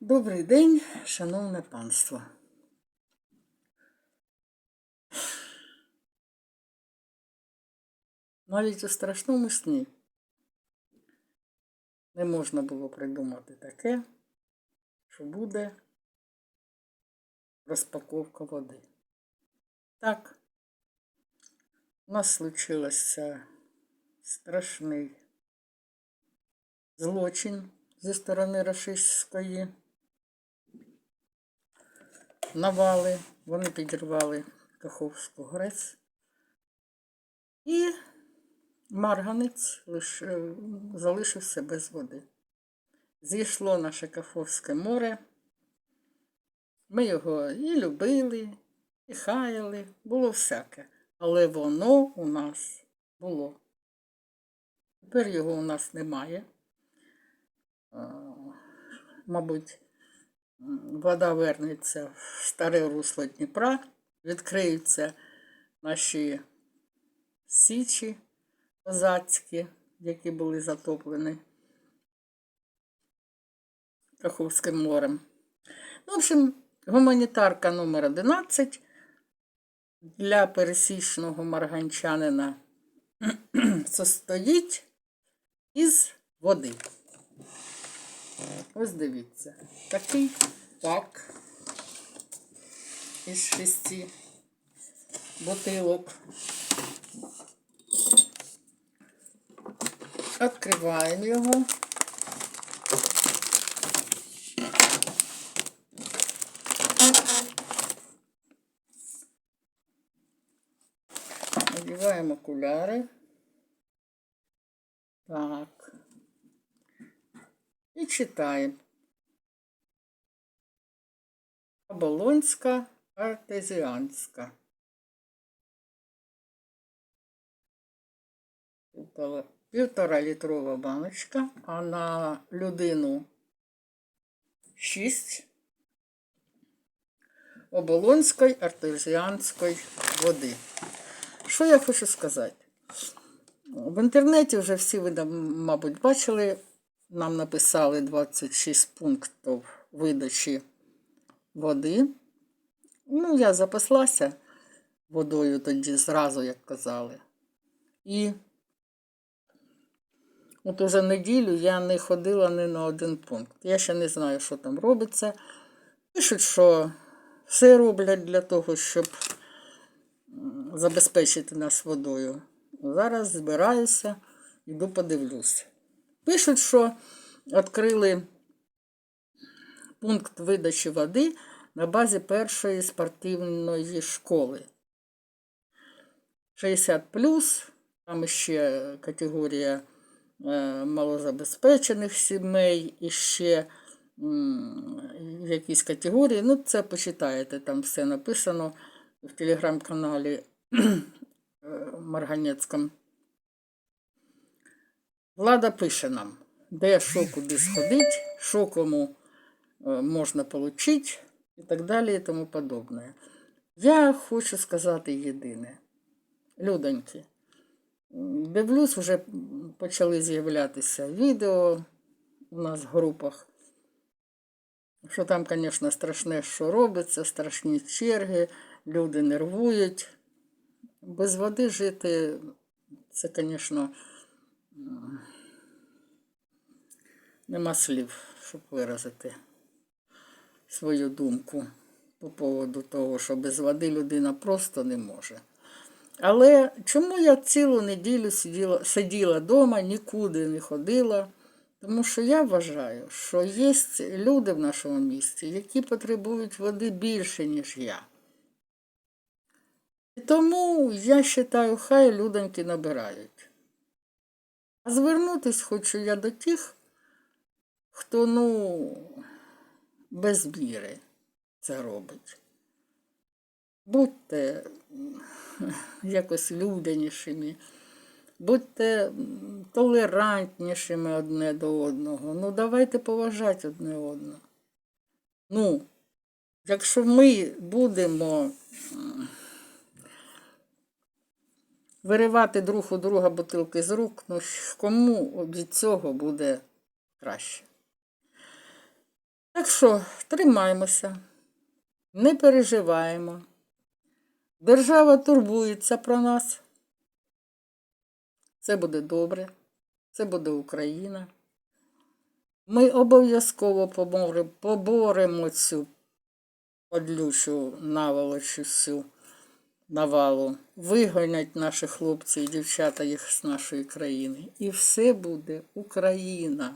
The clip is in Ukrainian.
Добрий день, шановне панство. Навіть у страшному сні не можна було придумати таке, що буде розпаковка води. Так, у нас случилося страшний злочин зі сторони рашистської навали. Вони підірвали Каховську ГРЕС. І Марганець лиш, е, залишився без води. Зійшло наше Каховське море. Ми його і любили, і хаяли, було всяке. Але воно у нас було. Тепер його у нас немає. А, Мабуть, вода вернеться в старе русло Дніпра, відкриються наші січі козацькі, які були затоплені Каховським морем. Ну, в общем, гуманітарка номер 11 для пересічного марганчанина состоїть із води. Ось дивіться, такий пак із шести бутилок. Відкриваємо його. Надіваємо окуляри. Так. І читаємо. Оболонська артезіанська. Півтора, літрова баночка, а на людину 6 оболонської артезіанської води. Що я хочу сказати? В інтернеті вже всі ви, мабуть, бачили, нам написали 26 пунктів видачі води. Ну, я запаслася водою тоді зразу, як казали. І от уже неділю я не ходила ні на один пункт. Я ще не знаю, що там робиться. Пишуть, що все роблять для того, щоб забезпечити нас водою. Зараз збираюся, йду подивлюся. Пишуть, що відкрили пункт видачі води на базі першої спортивної школи. 60 там ще категорія е, малозабезпечених сімей, і ще якісь категорії. Ну, це почитаєте, там все написано в телеграм-каналі е, Марганецькому. Влада пише нам, де що куди сходить, що кому е, можна отримати і так далі і тому подобне. Я хочу сказати єдине. Людоньки, дивлюсь, вже почали з'являтися відео у нас в групах. Що там, звісно, страшне, що робиться, страшні черги, люди нервують. Без води жити, це, звісно, нема слів, щоб виразити свою думку по поводу того, що без води людина просто не може. Але чому я цілу неділю сиділа, сиділа вдома, нікуди не ходила? Тому що я вважаю, що є люди в нашому місті, які потребують води більше, ніж я. І тому я вважаю, хай людоньки набирають. А звернутись хочу я до тих, хто, ну, без міри це робить. Будьте якось людянішими, будьте толерантнішими одне до одного. Ну, давайте поважати одне одного. Ну, якщо ми будемо виривати друг у друга бутилки з рук, ну кому від цього буде краще? Так що тримаємося, не переживаємо. Держава турбується про нас. Це буде добре, це буде Україна. Ми обов'язково поборемо цю подлючу наволочу всю навалу. Вигонять наші хлопці і дівчата їх з нашої країни. І все буде Україна.